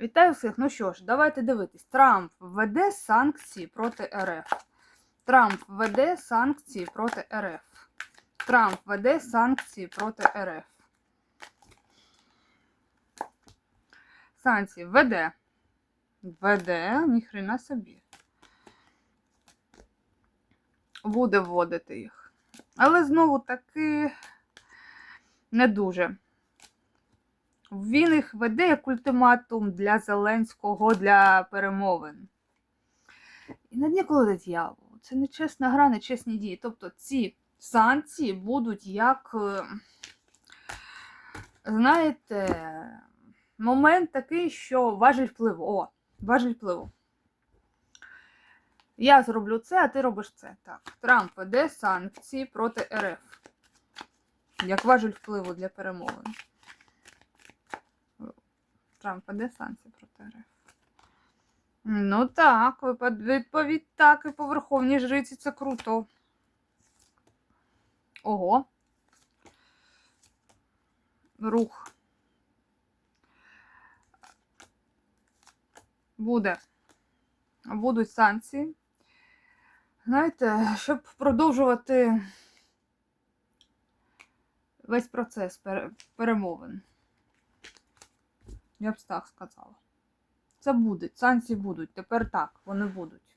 Вітаю всіх. Ну що ж, давайте дивитись. Трамп введе санкції проти РФ. Трамп введе санкції проти РФ. Трамп веде санкції проти РФ. Санкції веде. Веде, ніхрена собі. Буде вводити їх. Але знову таки не дуже. Він їх веде як ультиматум для Зеленського для перемовин. І на дні колоди дьявол. Це нечесна гра, нечесні дії. Тобто ці санкції будуть як, е, знаєте, момент такий, що важель впливу. О, важель впливу. Я зроблю це, а ти робиш це. Так, Трамп веде санкції проти РФ. Як важель впливу для перемовин. Трамп веде санкції проти РФ. Ну так, відповідь так, і по Верховній жриці це круто. Ого. Рух. Буде. Будуть санкції. Знаєте, щоб продовжувати весь процес перемовин. Я б так сказала. Це будуть, санкції будуть. Тепер так, вони будуть.